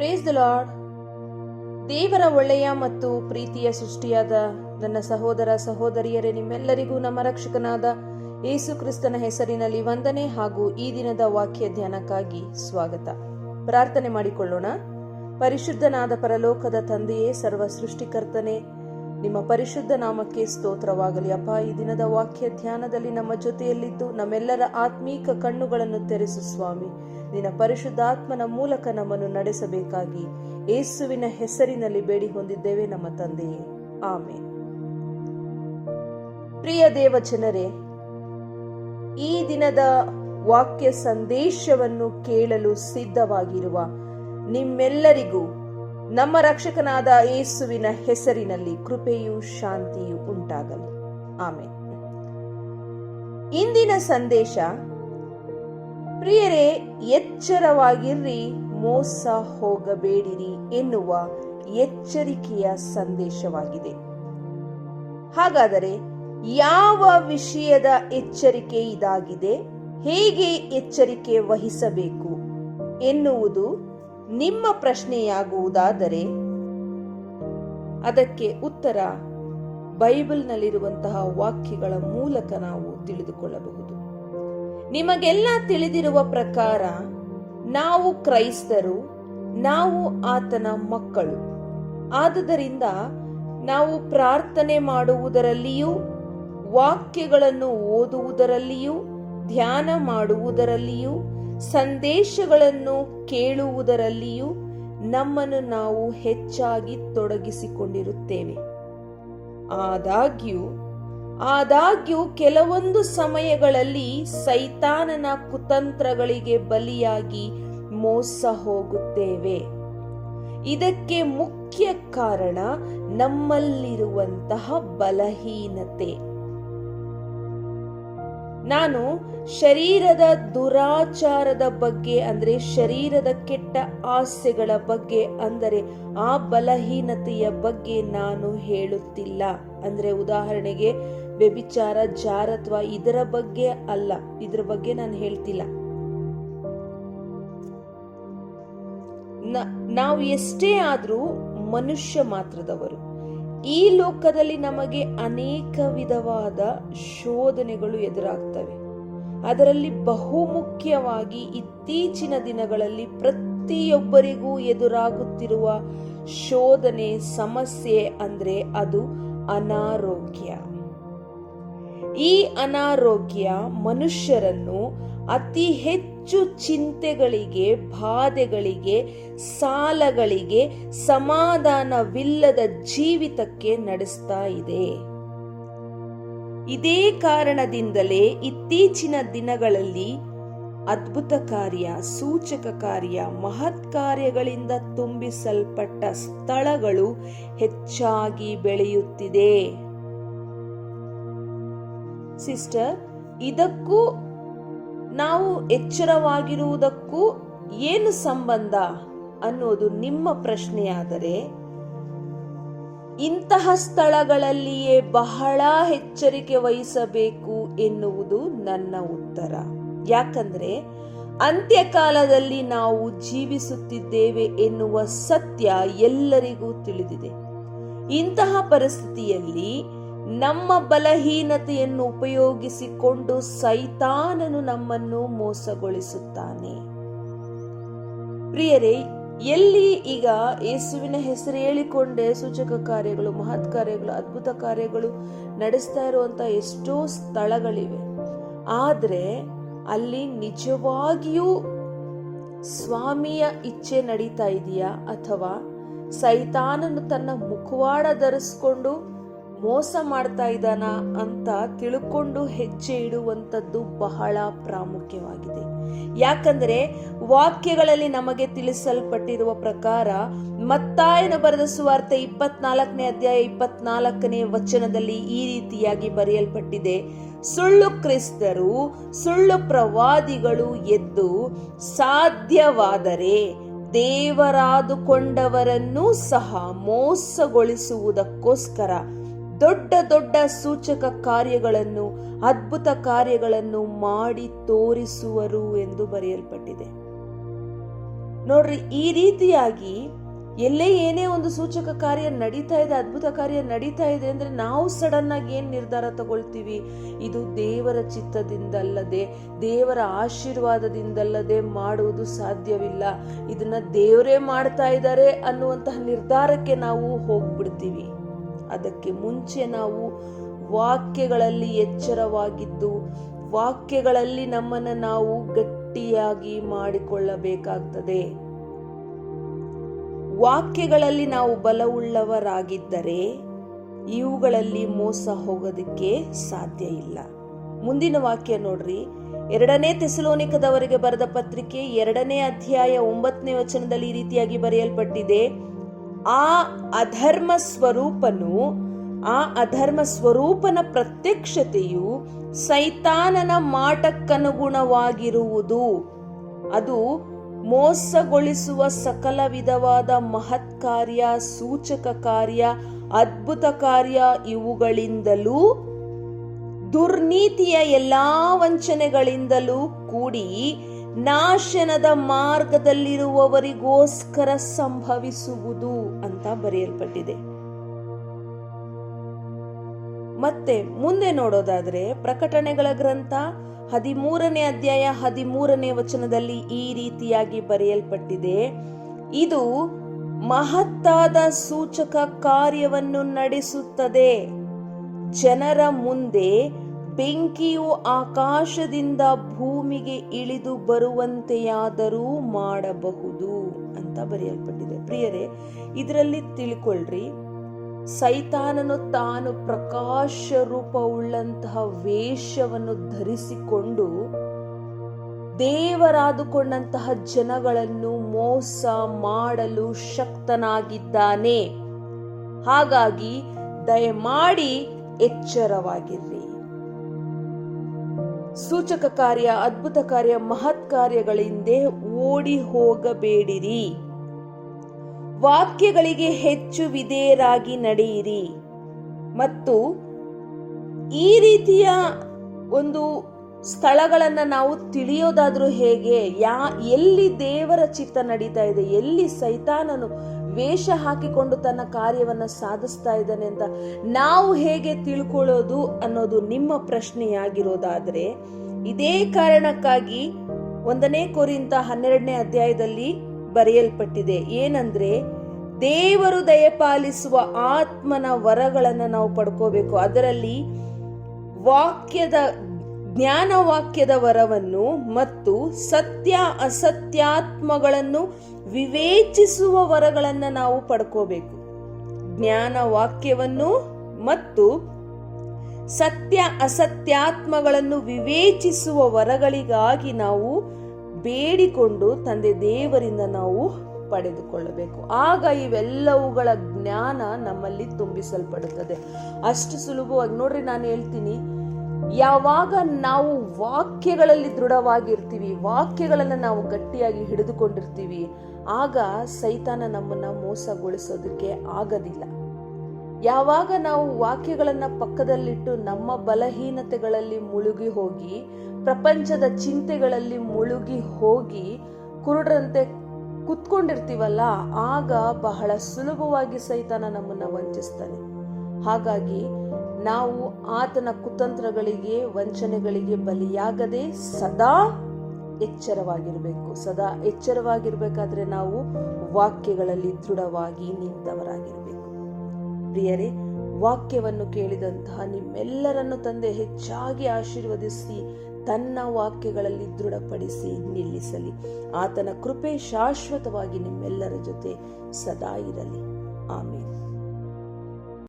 Praise the lord ದೇವರ ಒಳ್ಳೆಯ ಮತ್ತು ಪ್ರೀತಿಯ ಸೃಷ್ಟಿಯಾದ ನನ್ನ ಸಹೋದರ ಸಹೋದರಿಯರೇ, ನಿಮ್ಮೆಲ್ಲರಿಗೂ ನಮ್ಮ ರಕ್ಷಕನಾದ ಯೇಸು ಕ್ರಿಸ್ತನ ಹೆಸರಿನಲ್ಲಿ ವಂದನೆ ಹಾಗೂ ಈ ದಿನದ ವಾಕ್ಯ ಧ್ಯಾನಕ್ಕಾಗಿ ಸ್ವಾಗತ. ಪ್ರಾರ್ಥನೆ ಮಾಡಿಕೊಳ್ಳೋಣ. ಪರಿಶುದ್ಧನಾದ ಪರಲೋಕದ ತಂದೆಯೇ ಸರ್ವ ಸೃಷ್ಟಿಕರ್ತನೆ ನಿಮ್ಮ ಪರಿಶುದ್ಧ ನಾಮಕ್ಕೆ ಸ್ತೋತ್ರವಾಗಲಿ. ಅಪ್ಪ, ಈ ದಿನದ ವಾಕ್ಯ ಧ್ಯಾನದಲ್ಲಿ ನಮ್ಮ ಜೊತೆಯಲ್ಲಿದ್ದು ನಮ್ಮೆಲ್ಲರ ಆತ್ಮೀಕ ಕಣ್ಣುಗಳನ್ನು ತೆರೆಸು ಸ್ವಾಮಿ. ನಿನ್ನ ಪರಿಶುದ್ಧಾತ್ಮನ ಮೂಲಕ ನಮ್ಮನ್ನು ನಡೆಸಬೇಕಾಗಿ ಏಸುವಿನ ಹೆಸರಿನಲ್ಲಿ ಬೇಡಿ ಹೊಂದಿದ್ದೇವೆ ನಮ್ಮ ತಂದೆಯೇ. ಆಮೆ ಪ್ರಿಯ ದೇವ ಜನರೇ ಈ ದಿನದ ವಾಕ್ಯ ಸಂದೇಶವನ್ನು ಕೇಳಲು ಸಿದ್ಧವಾಗಿರುವ ನಿಮ್ಮೆಲ್ಲರಿಗೂ ನಮ್ಮ ರಕ್ಷಕನಾದ ಯೇಸುವಿನ ಹೆಸರಿನಲ್ಲಿ ಕೃಪೆಯು ಶಾಂತಿಯು ಉಂಟಾಗಲಿ. ಆಮೇಲೆ ಇಂದಿನ ಸಂದೇಶ, ಪ್ರಿಯರೇ, ಎಚ್ಚರವಾಗಿರ್ರಿ, ಮೋಸ ಹೋಗಬೇಡಿರಿ ಎನ್ನುವ ಎಚ್ಚರಿಕೆಯ ಸಂದೇಶವಾಗಿದೆ. ಹಾಗಾದರೆ ಯಾವ ವಿಷಯದ ಎಚ್ಚರಿಕೆ ಇದಾಗಿದೆ, ಹೇಗೆ ಎಚ್ಚರಿಕೆ ವಹಿಸಬೇಕು ಎನ್ನುವುದು ನಿಮ್ಮ ಪ್ರಶ್ನೆಯಾಗುವುದಾದರೆ ಅದಕ್ಕೆ ಉತ್ತರ ಬೈಬಲ್ನಲ್ಲಿರುವಂತಹ ವಾಕ್ಯಗಳ ಮೂಲಕ ನಾವು ತಿಳಿದುಕೊಳ್ಳಬಹುದು. ನಿಮಗೆಲ್ಲ ತಿಳಿದಿರುವ ಪ್ರಕಾರ ನಾವು ಕ್ರೈಸ್ತರು, ನಾವು ಆತನ ಮಕ್ಕಳು. ಆದುದರಿಂದ ನಾವು ಪ್ರಾರ್ಥನೆ ಮಾಡುವುದರಲ್ಲಿಯೂ, ವಾಕ್ಯಗಳನ್ನು ಓದುವುದರಲ್ಲಿಯೂ, ಧ್ಯಾನ ಮಾಡುವುದರಲ್ಲಿಯೂ ಸಂದೇಶಗಳನ್ನು ಕೇಳುವುದರಲ್ಲಿಯೂ ನಮ್ಮನ್ನು ನಾವು ಹೆಚ್ಚಾಗಿ ತೊಡಗಿಸಿಕೊಂಡಿರುತ್ತೇವೆ. ಆದಾಗ್ಯೂ ಆದಾಗ್ಯೂ ಕೆಲವೊಂದು ಸಮಯಗಳಲ್ಲಿ ಸೈತಾನನ ಕುತಂತ್ರಗಳಿಗೆ ಬಲಿಯಾಗಿ ಮೋಸ ಹೋಗುತ್ತೇವೆ. ಇದಕ್ಕೆ ಮುಖ್ಯ ಕಾರಣ ನಮ್ಮಲ್ಲಿರುವಂತಹ ಬಲಹೀನತೆ. ನಾನು ಶರೀರದ ದುರಾಚಾರದ ಬಗ್ಗೆ ಅಂದ್ರೆ ಶರೀರದ ಕೆಟ್ಟ ಆಸೆಗಳ ಬಗ್ಗೆ ಅಂದರೆ ಆ ಬಲಹೀನತೆಯ ಬಗ್ಗೆ ನಾನು ಹೇಳುತ್ತಿಲ್ಲ. ಅಂದ್ರೆ ಉದಾಹರಣೆಗೆ ವ್ಯಭಿಚಾರ, ಜಾರತ್ವ ಇದರ ಬಗ್ಗೆ ಅಲ್ಲ. ಇದರ ಬಗ್ಗೆ ನಾನು ಹೇಳ್ತಿಲ್ಲ. ನಾವು ಎಷ್ಟೇ ಆದರೂ ಮನುಷ್ಯ ಮಾತ್ರದವರು. ಈ ಲೋಕದಲ್ಲಿ ನಮಗೆ ಅನೇಕ ವಿಧವಾದ ಶೋಧನೆಗಳು ಎದುರಾಗ್ತವೆ. ಅದರಲ್ಲಿ ಬಹುಮುಖ್ಯವಾಗಿ ಇತ್ತೀಚಿನ ದಿನಗಳಲ್ಲಿ ಪ್ರತಿಯೊಬ್ಬರಿಗೂ ಎದುರಾಗುತ್ತಿರುವ ಶೋಧನೆ, ಸಮಸ್ಯೆ ಅಂದ್ರೆ ಅದು ಅನಾರೋಗ್ಯ. ಈ ಅನಾರೋಗ್ಯ ಮನುಷ್ಯರನ್ನು ಅತಿ ಹೆಚ್ಚು ಚಿಂತೆಗಳಿಗೆ, ಬಾಧೆಗಳಿಗೆ, ಸಾಲಗಳಿಗೆ ಸಮಾಧಾನವಿಲ್ಲದ ಜೀವಿತಕ್ಕೆ ನಡೆಸ್ತಾ ಇದೆ. ಇದೇ ಕಾರಣದಿಂದಲೇ ಇತ್ತೀಚಿನ ದಿನಗಳಲ್ಲಿ ಅದ್ಭುತ ಕಾರ್ಯ, ಸೂಚಕ ಕಾರ್ಯ, ಮಹತ್ ಕಾರ್ಯಗಳಿಂದ ತುಂಬಿಸಲ್ಪಟ್ಟ ಸ್ಥಳಗಳು ಹೆಚ್ಚಾಗಿ ಬೆಳೆಯುತ್ತಿದೆ. ಸಿಸ್ಟರ್, ಇದಕ್ಕೂ ನಾವು ಎಚ್ಚರವಾಗಿರುವುದಕ್ಕೂ ಏನು ಸಂಬಂಧ ಅನ್ನೋದು ನಿಮ್ಮ ಪ್ರಶ್ನೆಯಾದರೆ, ಇಂತಹ ಸ್ಥಳಗಳಲ್ಲಿಯೇ ಬಹಳ ಎಚ್ಚರಿಕೆ ವಹಿಸಬೇಕು ಎನ್ನುವುದು ನನ್ನ ಉತ್ತರ. ಯಾಕಂದ್ರೆ, ಅಂತ್ಯಕಾಲದಲ್ಲಿ ನಾವು ಜೀವಿಸುತ್ತಿದ್ದೇವೆ ಎನ್ನುವ ಸತ್ಯ ಎಲ್ಲರಿಗೂ ತಿಳಿದಿದೆ. ಇಂತಹ ಪರಿಸ್ಥಿತಿಯಲ್ಲಿ ನಮ್ಮ ಬಲಹೀನತೆಯನ್ನು ಉಪಯೋಗಿಸಿಕೊಂಡು ಸೈತಾನನು ನಮ್ಮನ್ನು ಮೋಸಗೊಳಿಸುತ್ತಾನೆ. ಪ್ರಿಯರೇ, ಎಲ್ಲಿ ಈಗ ಯೇಸುವಿನ ಹೆಸರು ಹೇಳಿಕೊಂಡೇ, ಸೂಚಕ ಕಾರ್ಯಗಳು, ಮಹತ್ ಕಾರ್ಯಗಳು, ಅದ್ಭುತ ಕಾರ್ಯಗಳು ನಡೆಸ್ತಾ ಇರುವಂತ ಎಷ್ಟೋ ಸ್ಥಳಗಳಿವೆ. ಆದ್ರೆ ಅಲ್ಲಿ ನಿಜವಾಗಿಯೂ ಸ್ವಾಮಿಯ ಇಚ್ಛೆ ನಡೀತಾ ಇದೆಯಾ ಅಥವಾ ಸೈತಾನನು ತನ್ನ ಮುಖವಾಡ ಧರಿಸ್ಕೊಂಡು ಮೋಸ ಮಾಡ್ತಾ ಇದ್ದಾನ ಅಂತ ತಿಳ್ಕೊಂಡು ಹೆಜ್ಜೆ ಇಡುವಂಥದ್ದು ಬಹಳ ಪ್ರಾಮುಖ್ಯವಾಗಿದೆ. ಯಾಕಂದ್ರೆ ವಾಕ್ಯಗಳಲ್ಲಿ ನಮಗೆ ತಿಳಿಸಲ್ಪಟ್ಟಿರುವ ಪ್ರಕಾರ ಮತ್ತಾಯನ ಬರೆದ ಸುವಾರ್ತೆ ಇಪ್ಪತ್ನಾಲ್ಕನೇ ಅಧ್ಯಾಯ ಇಪ್ಪತ್ನಾಲ್ಕನೇ ವಚನದಲ್ಲಿ ಈ ರೀತಿಯಾಗಿ ಬರೆಯಲ್ಪಟ್ಟಿದೆ. ಸುಳ್ಳು ಕ್ರಿಸ್ತರು, ಸುಳ್ಳು ಪ್ರವಾದಿಗಳು ಎದ್ದು ಸಾಧ್ಯವಾದರೆ ದೇವರಾದುಕೊಂಡವರನ್ನೂ ಸಹ ಮೋಸಗೊಳಿಸುವುದಕ್ಕೋಸ್ಕರ ದೊಡ್ಡ ದೊಡ್ಡ ಸೂಚಕ ಕಾರ್ಯಗಳನ್ನು, ಅದ್ಭುತ ಕಾರ್ಯಗಳನ್ನು ಮಾಡಿ ತೋರಿಸುವರು ಎಂದು ಬರೆಯಲ್ಪಟ್ಟಿದೆ. ನೋಡ್ರಿ, ಈ ರೀತಿಯಾಗಿ ಎಲ್ಲೇ ಏನೇ ಒಂದು ಸೂಚಕ ಕಾರ್ಯ ನಡೀತಾ ಇದೆ, ಅದ್ಭುತ ಕಾರ್ಯ ನಡೀತಾ ಇದೆ ಅಂದ್ರೆ ನಾವು ಸಡನ್ ಆಗಿ ಏನ್ ನಿರ್ಧಾರ ತಗೊಳ್ತೀವಿ? ಇದು ದೇವರ ಚಿತ್ತದಿಂದಲ್ಲದೆ, ದೇವರ ಆಶೀರ್ವಾದದಿಂದಲ್ಲದೆ ಮಾಡುವುದು ಸಾಧ್ಯವಿಲ್ಲ. ಇದನ್ನ ದೇವರೇ ಮಾಡ್ತಾ ಇದ್ದಾರೆ ಅನ್ನುವಂತಹ ನಿರ್ಧಾರಕ್ಕೆ ನಾವು ಹೋಗ್ಬಿಡ್ತೀವಿ. ಅದಕ್ಕೆ ಮುಂಚೆ ನಾವು ವಾಕ್ಯಗಳಲ್ಲಿ ಎಚ್ಚರವಾಗಿದ್ದು, ವಾಕ್ಯಗಳಲ್ಲಿ ನಮ್ಮನ್ನು ನಾವು ಗಟ್ಟಿಯಾಗಿ ಮಾಡಿಕೊಳ್ಳಬೇಕಾಗ್ತದೆ. ವಾಕ್ಯಗಳಲ್ಲಿ ನಾವು ಬಲವುಳ್ಳವರಾಗಿದ್ದರೆ ಇವುಗಳಲ್ಲಿ ಮೋಸ ಹೋಗೋದಕ್ಕೆ ಸಾಧ್ಯ ಇಲ್ಲ. ಮುಂದಿನ ವಾಕ್ಯ ನೋಡ್ರಿ. ಎರಡನೇ ತೆಸಲೋನಿಕದವರಿಗೆ ಬರೆದ ಪತ್ರಿಕೆ ಎರಡನೇ ಅಧ್ಯಾಯ ಒಂಬತ್ತನೇ ವಚನದಲ್ಲಿ ಈ ರೀತಿಯಾಗಿ ಬರೆಯಲ್ಪಟ್ಟಿದೆ. ಆ ಅಧರ್ಮ ಸ್ವರೂಪನು, ಆ ಅಧರ್ಮ ಸ್ವರೂಪನ ಪ್ರತ್ಯಕ್ಷತೆಯು ಸೈತಾನನ ಮಾಟಕ್ಕನುಗುಣವಾಗಿರುವುದು. ಅದು ಮೋಸಗೊಳಿಸುವ ಸಕಲ ವಿಧವಾದ ಮಹತ್ ಕಾರ್ಯ, ಸೂಚಕ ಕಾರ್ಯ, ಅದ್ಭುತ ಕಾರ್ಯ ಇವುಗಳಿಂದಲೂ, ದುರ್ನೀತಿಯ ಎಲ್ಲಾ ವಂಚನೆಗಳಿಂದಲೂ ಕೂಡಿ ನಾಶನದ ಮಾರ್ಗದಲ್ಲಿರುವವರಿಗೋಸ್ಕರ ಸಂಭವಿಸುವುದು ಅಂತ ಬರೆಯಲ್ಪಟ್ಟಿದೆ. ಮತ್ತೆ ಮುಂದೆ ನೋಡೋದಾದ್ರೆ ಪ್ರಕಟಣೆಗಳ ಗ್ರಂಥ ಹದಿಮೂರನೇ ಅಧ್ಯಾಯ ಹದಿಮೂರನೇ ವಚನದಲ್ಲಿ ಈ ರೀತಿಯಾಗಿ ಬರೆಯಲ್ಪಟ್ಟಿದೆ. ಇದು ಮಹತ್ತಾದ ಸೂಚಕ ಕಾರ್ಯವನ್ನು ನಡೆಸುತ್ತದೆ. ಜನರ ಮುಂದೆ ಬೆಂಕಿಯು ಆಕಾಶದಿಂದ ಭೂಮಿಗೆ ಇಳಿದು ಬರುವಂತೆಯಾದರೂ ಮಾಡಬಹುದು ಅಂತ ಬರೆಯಲ್ಪಟ್ಟಿದೆ. ಪ್ರಿಯರೇ, ಇದರಲ್ಲಿ ತಿಳ್ಕೊಳ್ರಿ. ಸೈತಾನನು ತಾನು ಪ್ರಕಾಶ ರೂಪವುಳ್ಳಂತಹ ವೇಷವನ್ನು ಧರಿಸಿಕೊಂಡು ದೇವರಾದುಕೊಂಡಂತಹ ಜನಗಳನ್ನು ಮೋಸ ಮಾಡಲು ಶಕ್ತನಾಗಿದ್ದಾನೆ. ಹಾಗಾಗಿ ದಯಮಾಡಿ ಎಚ್ಚರವಾಗಿರ್ರಿ. ಸೂಚಕ ಕಾರ್ಯ, ಅದ್ಭುತ ಕಾರ್ಯ, ಮಹತ್ ಕಾರ್ಯಗಳಿಂದ ಓಡಿ ಹೋಗಬೇಡಿರಿ. ವಾಕ್ಯಗಳಿಗೆ ಹೆಚ್ಚು ವಿಧೇಯರಾಗಿ ನಡೆಯಿರಿ. ಮತ್ತು ಈ ರೀತಿಯ ಒಂದು ಸ್ಥಳಗಳನ್ನ ನಾವು ತಿಳಿಯೋದಾದರೂ ಹೇಗೆ, ಯಾ, ಎಲ್ಲಿ ದೇವರ ಚಿತ್ತ ನಡೀತಾ ಇದೆ, ಎಲ್ಲಿ ಸೈತಾನನು ವೇಷ ಹಾಕಿಕೊಂಡು ತನ್ನ ಕಾರ್ಯವನ್ನು ಸಾಧಿಸ್ತಾ ಇದ್ದಾನೆ ಅಂತ ನಾವು ಹೇಗೆ ತಿಳ್ಕೊಳ್ಳೋದು ಅನ್ನೋದು ನಿಮ್ಮ ಪ್ರಶ್ನೆಯಾಗಿರೋದಾದರೆ, ಇದೇ ಕಾರಣಕ್ಕಾಗಿ ಒಂದನೇ ಕೋರಿಂತ ಹನ್ನೆರಡನೇ ಅಧ್ಯಾಯದಲ್ಲಿ ಬರೆಯಲ್ಪಟ್ಟಿದೆ. ಏನಂದ್ರೆ, ದೇವರು ದಯಪಾಲಿಸುವ ಆತ್ಮನ ವರಗಳನ್ನು ನಾವು ಪಡ್ಕೋಬೇಕು. ಅದರಲ್ಲಿ ವಾಕ್ಯದ ಜ್ಞಾನ ವಾಕ್ಯದ ವರವನ್ನು ಮತ್ತು ಸತ್ಯ ಅಸತ್ಯಾತ್ಮಗಳನ್ನು ವಿವೇಚಿಸುವ ವರಗಳನ್ನು ನಾವು ಪಡ್ಕೋಬೇಕು. ಜ್ಞಾನ ವಾಕ್ಯವನ್ನು ಮತ್ತು ಸತ್ಯ ಅಸತ್ಯಾತ್ಮಗಳನ್ನು ವಿವೇಚಿಸುವ ವರಗಳಿಗಾಗಿ ನಾವು ಬೇಡಿಕೊಂಡು ತಂದೆ ದೇವರಿಂದ ನಾವು ಪಡೆದುಕೊಳ್ಳಬೇಕು. ಆಗ ಇವೆಲ್ಲವುಗಳ ಜ್ಞಾನ ನಮ್ಮಲ್ಲಿ ತುಂಬಿಸಲ್ಪಡುತ್ತದೆ. ಅಷ್ಟು ಸುಲಭವಾಗಿ ನೋಡ್ರಿ, ನಾನು ಹೇಳ್ತೀನಿ ಯಾವಾಗ ನಾವು ವಾಕ್ಯಗಳಲ್ಲಿ ದೃಢವಾಗಿರ್ತೀವಿ, ವಾಕ್ಯಗಳನ್ನು ನಾವು ಗಟ್ಟಿಯಾಗಿ ಹಿಡಿದುಕೊಂಡಿರ್ತೀವಿ, ಆಗ ಸೈತಾನ ನಮ್ಮನ್ನ ಮೋಸಗೊಳಿಸೋದಕ್ಕೆ ಆಗದಿಲ್ಲ. ಯಾವಾಗ ನಾವು ವಾಕ್ಯಗಳನ್ನು ಪಕ್ಕದಲ್ಲಿಟ್ಟು ನಮ್ಮ ಬಲಹೀನತೆಗಳಲ್ಲಿ ಮುಳುಗಿ ಹೋಗಿ, ಪ್ರಪಂಚದ ಚಿಂತೆಗಳಲ್ಲಿ ಮುಳುಗಿ ಹೋಗಿ ಕುರುಡರಂತೆ ಕುತ್ಕೊಂಡಿರ್ತೀವಲ್ಲ, ಆಗ ಬಹಳ ಸುಲಭವಾಗಿ ಸೈತಾನ ನಮ್ಮನ್ನ ವಂಚಿಸ್ತಾನೆ. ಹಾಗಾಗಿ ನಾವು ಆತನ ಕುತಂತ್ರಗಳಿಗೆ, ವಂಚನೆಗಳಿಗೆ ಬಲಿಯಾಗದೆ ಸದಾ ಎಚ್ಚರವಾಗಿರಬೇಕು. ಸದಾ ಎಚ್ಚರವಾಗಿರಬೇಕಾದ್ರೆ ನಾವು ವಾಕ್ಯಗಳಲ್ಲಿ ದೃಢವಾಗಿ ನಿಂತವರಾಗಿರಬೇಕು. ಪ್ರಿಯರೇ, ವಾಕ್ಯವನ್ನು ಕೇಳಿದಂತಹ ನಿಮ್ಮೆಲ್ಲರನ್ನು ತಂದೆ ಹೆಚ್ಚಾಗಿ ಆಶೀರ್ವದಿಸಿ, ತನ್ನ ವಾಕ್ಯಗಳಲ್ಲಿ ದೃಢಪಡಿಸಿ ನಿಲ್ಲಿಸಲಿ. ಆತನ ಕೃಪೆ ಶಾಶ್ವತವಾಗಿ ನಿಮ್ಮೆಲ್ಲರ ಜೊತೆ ಸದಾ ಇರಲಿ. ಆಮೇಲೆ